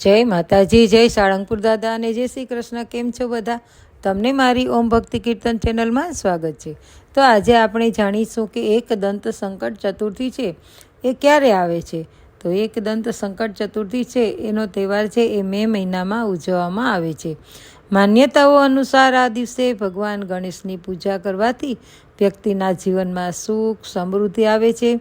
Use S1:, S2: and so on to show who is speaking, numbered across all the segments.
S1: જય માતાજી, જય સાળંગપુર દાદા અને જય શ્રી કૃષ્ણ, કેમ છો બધા? તમને મારી ઓમ ભક્તિ કીર્તન ચેનલમાં સ્વાગત છે. તો આજે આપણે જાણીશું કે એક દંત સંકટ ચતુર્થી છે, એ ક્યારે આવે છે? તો એક દંત સંકટ ચતુર્થી છે, એનો તહેવાર છે, એ મે મહિનામાં ઉજવવામાં આવે છે. માન્યતાઓ અનુસાર આ દિવસે ભગવાન ગણેશની પૂજા કરવાથી વ્યક્તિના જીવનમાં સુખ સમૃદ્ધિ આવે છે.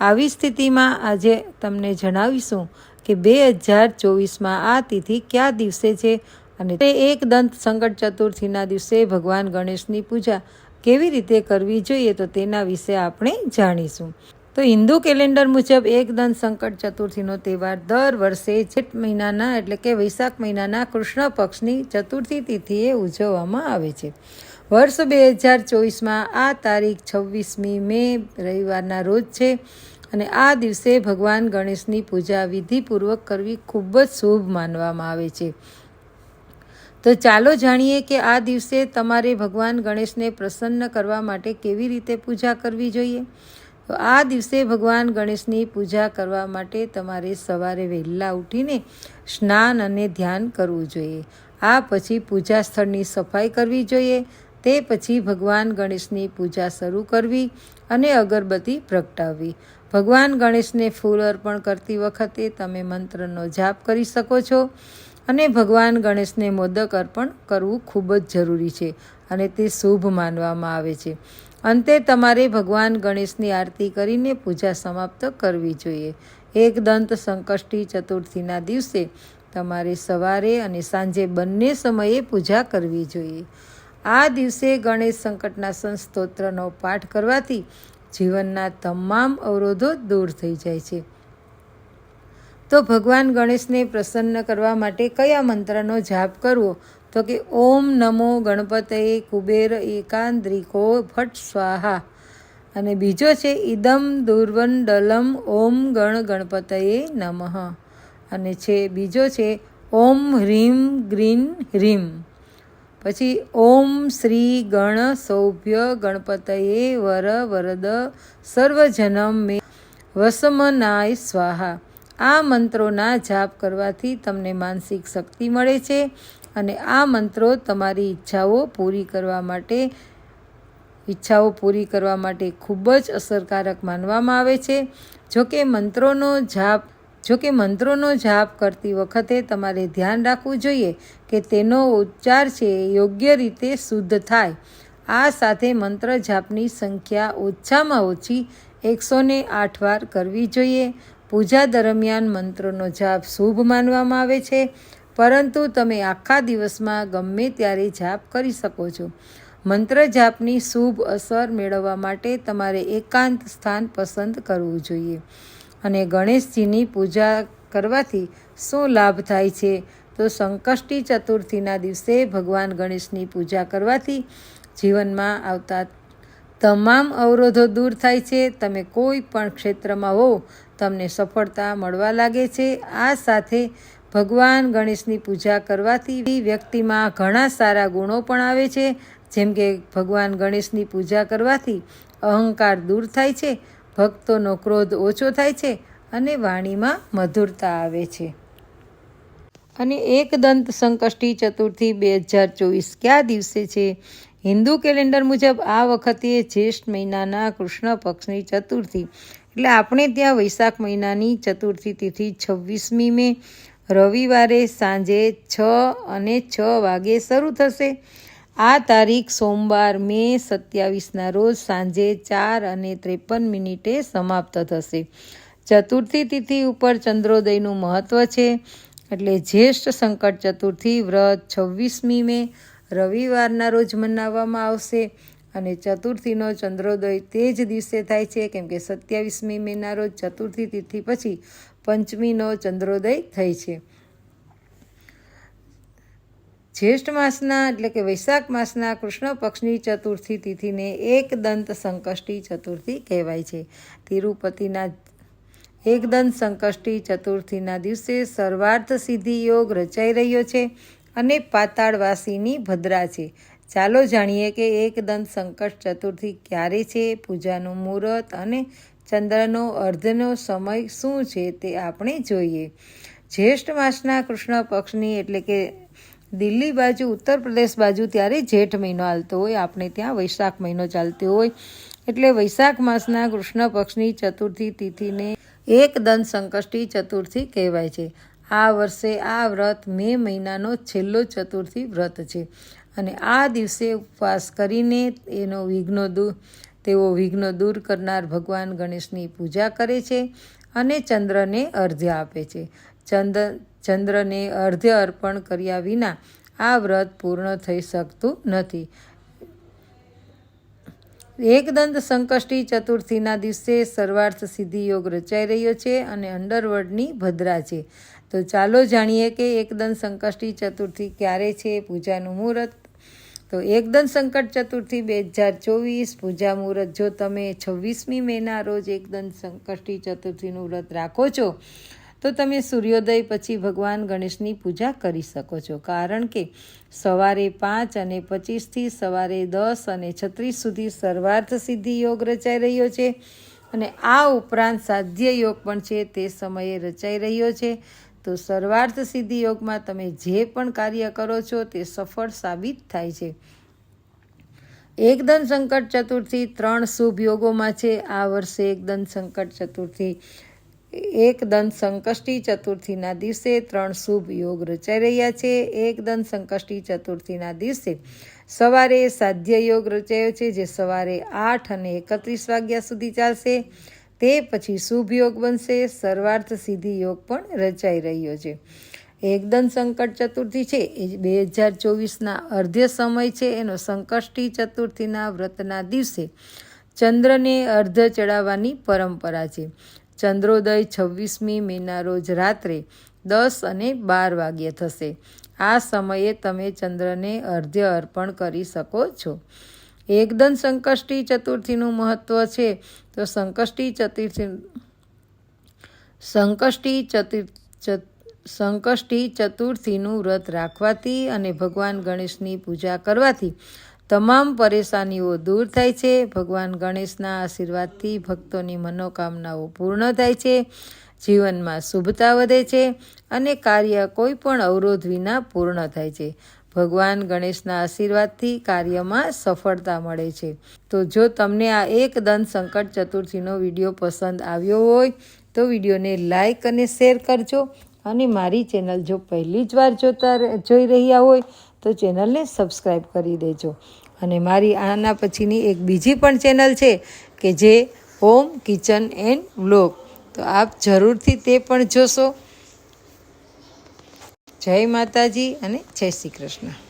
S1: આવી સ્થિતિમાં આજે તમને જણાવીશું કે બે હજાર ચોવીસમાં આ તિથિ કયા દિવસે છે? અને તે એક દંત સંકટ ચતુર્થીના દિવસે ભગવાન ગણેશની પૂજા કેવી રીતે કરવી જોઈએ તો તેના વિશે આપણે જાણીશું. તો હિન્દુ કેલેન્ડર મુજબ એક દંત સંકટ ચતુર્થીનો તહેવાર દર વર્ષે જેઠ મહિનાના એટલે કે વૈશાખ મહિનાના કૃષ્ણ પક્ષની ચતુર્થી તિથિએ ઉજવવામાં આવે છે. વર્ષ બે હજાર ચોવીસમાં આ તારીખ છવ્વીસમી મે રવિવારના રોજ છે. અને આ દિવસે ભગવાન ગણેશની પૂજા વિધિપૂર્વક કરવી ખૂબ જ શુભ માનવામાં આવે છે. તો ચાલો જાણીએ કે આ દિવસે તમારે ભગવાન ગણેશને પ્રસન્ન કરવા માટે કેવી રીતે પૂજા કરવી જોઈએ? તો આ દિવસે ભગવાન ગણેશની પૂજા કરવા માટે તમારે સવારે વહેલા ઉઠીને સ્નાન અને ધ્યાન કરવું જોઈએ. આ પછી પૂજા સ્થળની સફાઈ કરવી જોઈએ. તે પછી ભગવાન ગણેશની પૂજા શરૂ કરવી અને અગરબત્તી પ્રગટાવવી. ભગવાન ગણેશને ફૂલ અર્પણ કરતી વખતે તમે મંત્રનો જાપ કરી શકો છો અને ભગવાન ગણેશને મોદક અર્પણ કરવું ખૂબ જ જરૂરી છે અને તે શુભ માનવામાં આવે છે. અંતે તમારે ભગવાન ગણેશની આરતી કરીને પૂજા સમાપ્ત કરવી જોઈએ. એક દંત સંકષ્ટી ચતુર્થીના દિવસે તમારે સવારે અને સાંજે બંને સમયે પૂજા કરવી જોઈએ. આ દિવસે ગણેશ સંકટના સંસ્તોત્રનો પાઠ કરવાથી જીવનના તમામ અવરોધો દૂર થઈ જાય છે. તો ભગવાન ગણેશને પ્રસન્ન કરવા માટે કયા મંત્રનો જાપ કરવો? તો કે, ઓમ નમો ગણપતએ કુબેર એકાંદ્રિકો ભટ સ્વાહા. અને બીજો છે, ઇદમ દુર્વંડલમ ઓમ ગણ ગણપતયે નમઃ. અને છે, બીજો છે, ઓમ હ્રીમ ગ્રીન હ્રીમ. પછી ઓમ શ્રી ગણ સૌભ્ય ગણપતયે વર વરદ સર્વજનમ મે વસમનાય સ્વાહા. આ મંત્રોના જાપ કરવાથી તમને માનસિક શક્તિ મળે છે અને આ મંત્રો તમારી ઈચ્છાઓ પૂરી કરવા માટે, ઈચ્છાઓ પૂરી કરવા માટે ખૂબ જ અસરકારક માનવામાં આવે છે. જોકે મંત્રોનો જાપ જો કે મંત્રોનો જાપ કરતી વખતે તમારે ધ્યાન રાખવું જોઈએ કે તેનો ઉચ્ચાર છે યોગ્ય રીતે શુદ્ધ થાય. આ સાથે મંત્ર જાપની સંખ્યા ઓછામાં ઓછી એકસો ને આઠ વાર કરવી જોઈએ. પૂજા દરમિયાન મંત્રોનો જાપ શુભ માનવામાં આવે છે, પરંતુ તમે આખા દિવસમાં ગમે ત્યારે જાપ કરી શકો છો. મંત્ર જાપની શુભ અસર મેળવવા માટે તમારે એકાંત સ્થાન પસંદ કરવું જોઈએ. અને ગણેશજીની પૂજા કરવાથી શું લાભ થાય છે? તો સંકષ્ટી ચતુર્થીના દિવસે ભગવાન ગણેશની પૂજા કરવાથી જીવનમાં આવતા તમામ અવરોધો દૂર થાય છે. તમે કોઈ પણ ક્ષેત્રમાં હો તમને સફળતા મળવા લાગે છે. આ સાથે ભગવાન ગણેશની પૂજા કરવાથી વ્યક્તિમાં ઘણા સારા ગુણો પણ આવે છે. જેમ કે ભગવાન ગણેશની પૂજા કરવાથી અહંકાર દૂર થાય છે. ભક્તોનો ક્રોધ ઓછો થાય છે અને વાણીમાં મધુરતા આવે છે. અને એક દંત સંકષ્ટી ચતુર્થી બે હજાર ચોવીસ કયા દિવસે છે? હિન્દુ કેલેન્ડર મુજબ આ વખતે જ્યેષ્ઠ મહિનાના કૃષ્ણ પક્ષની ચતુર્થી. એટલે આપણે ત્યાં વૈશાખ મહિનાની ચતુર્થી તિથિ છવ્વીસમી મે. રવિવારે સાંજે છ અને છ વાગે શરૂ થશે. આ તારીખ સોમવાર, મે સત્યાવીસના રોજ સાંજે ચાર અને ત્રેપન મિનિટે સમાપ્ત થશે. ચતુર્થી તિથિ ઉપર ચંદ્રોદયનું મહત્ત્વ છે. એટલે જ્યેષ્ઠ સંકટ ચતુર્થી વ્રત છવ્વીસમી મે રવિવારના રોજ મનાવવામાં આવશે અને ચતુર્થીનો ચંદ્રોદય તે જ દિવસે થાય છે. કેમ કે સત્યાવીસમી મેના રોજ ચતુર્થી તિથિ પછી પંચમીનો ચંદ્રોદય થઈ છે. જ્યેષ્ઠ માસના એટલે કે વૈશાખ માસના કૃષ્ણ પક્ષની ચતુર્થી તિથિને એક દંત સંકષ્ટી ચતુર્થી કહેવાય છે. તિરુપતિના એકદંત સંકષ્ટી ચતુર્થીના દિવસે સર્વાર્થ સિદ્ધિ યોગ રચાઈ રહ્યો છે અને પાતાળવાસીની ભદ્રા છે. ચાલો જાણીએ કે એકદંત સંકટ ચતુર્થી ક્યારે છે, પૂજાનું મુહૂર્ત અને ચંદ્રનો અર્ધનો સમય શું છે તે આપણે જોઈએ. જ્યેષ્ઠ માસના કૃષ્ણ પક્ષની એટલે કે દિલ્હી બાજુ, ઉત્તર પ્રદેશ બાજુ ત્યારે જેઠ મહિનો હાલતો હોય. આપણે ત્યાં વૈશાખ મહિનો ચાલતો હોય. એટલે વૈશાખ માસના કૃષ્ણ પક્ષની ચતુર્થી તિથિને એક દંત સંકષ્ટી ચતુર્થી કહેવાય છે. આ વર્ષે આ વ્રત મે મહિનાનો છેલ્લો ચતુર્થી વ્રત છે. અને આ દિવસે ઉપવાસ કરીને એનો વિઘ્નો દૂર, તેઓ વિઘ્નો દૂર કરનાર ભગવાન ગણેશની પૂજા કરે છે અને ચંદ્રને અર્ધ્ય આપે છે. ચંદ્ર ચંદ્રને અર્ધ્ય અર્પણ કર્યા વિના આ વ્રત પૂર્ણ થઈ શકતું નથી. એકદંત સંકષ્ટી ચતુર્થીના દિવસે સર્વાર્થ સિદ્ધિ યોગ રચાઈ રહ્યો છે અને અંડરવર્લ્ડની ભદ્રા છે. તો ચાલો જાણીએ કે એકદંત સંકષ્ટી ચતુર્થી ક્યારે છે, પૂજાનું મુહૂર્ત. તો એકદંત સંકટ ચતુર્થી બે હજાર ચોવીસ પૂજા મુહૂર્ત જો તમે છવ્વીસમી મેના રોજ એકદંત સંકષ્ટી ચતુર્થીનું વ્રત રાખો છો તો તમે સૂર્યોદય પછી ભગવાન ગણેશની પૂજા કરી શકો છો. કારણ કે સવારે પાંચ અને પચીસથી સવારે દસ અને છત્રીસ સુધી સર્વાર્થ સિદ્ધિ યોગ રચાઈ રહ્યો છે અને આ ઉપરાંત સાધ્ય યોગ પણ છે, તે સમયે રચાઈ રહ્યો છે. તો સર્વાર્થ સિદ્ધિ યોગમાં તમે જે પણ કાર્ય કરો છો, તે સફળ સાબિત થાય છે. એકદમ સંકટ ચતુર્થી ત્રણ શુભ યોગોમાં છે. આ વર્ષે એકદમ સંકટ ચતુર્થી એક દંત સંકષ્ટી ચતુર્થીના દિવસે ત્રણ શુભ યોગ રચાઈ રહ્યા છે. એક દંત સંકષ્ટી ચતુર્થીના દિવસે સવારે સાધ્ય યોગ રચાયો છે, જે સવારે આઠ અને એકત્રીસ વાગ્યા સુધી ચાલશે. તે પછી શુભ યોગ બનશે. સર્વાર્થ સિદ્ધિ યોગ પણ રચાઈ રહ્યો છે. એકદમ સંકટ ચતુર્થી છે. એ બે હજાર ચોવીસના અર્ધ્ય સમય છે. એનો સંકષ્ટી ચતુર્થીના વ્રતના દિવસે ચંદ્રને અર્ધ ચડાવવાની પરંપરા છે. ચંદ્રોદય છવ્વીસમી મેના રોજ રાત્રે દસ અને બાર વાગ્યે થશે. આ સમયે તમે ચંદ્રને અર્ધ્ય અર્પણ કરી શકો છો. એકદમ સંકષ્ટી ચતુર્થીનું મહત્ત્વ છે. તો સંકષ્ટી ચતુર્થી, સંકષ્ટી ચતુર સંકષ્ટી ચતુર્થીનું વ્રત રાખવાથી અને ભગવાન ગણેશની પૂજા કરવાથી તમામ પરેશાનીઓ દૂર થાય છે. ભગવાન ગણેશના આશીર્વાદથી ભક્તોની મનોકામનાઓ પૂર્ણ થાય છે. જીવનમાં શુભતા વધે છે અને કાર્ય કોઈ પણ અવરોધ વિના પૂર્ણ થાય છે. ભગવાન ગણેશના આશીર્વાદથી કાર્યમાં સફળતા મળે છે. તો જો તમને આ એક દંત સંકટ ચતુર્થીનો વીડિયો પસંદ આવ્યો હોય, તો વિડીયોને લાઈક અને શેર કરજો. અને મારી ચેનલ જો પહેલી જ વાર જોતા જોઈ રહ્યા હોય તો ચેનલને સબસ્ક્રાઈબ કરી દેજો. અને મારી આના પછીની એક બીજી પણ ચેનલ છે કે જે હોમ કિચન એન્ડ બ્લોગ તો આપ જરૂરથી તે પણ જોશો. જય માતાજી અને જય શ્રી કૃષ્ણ.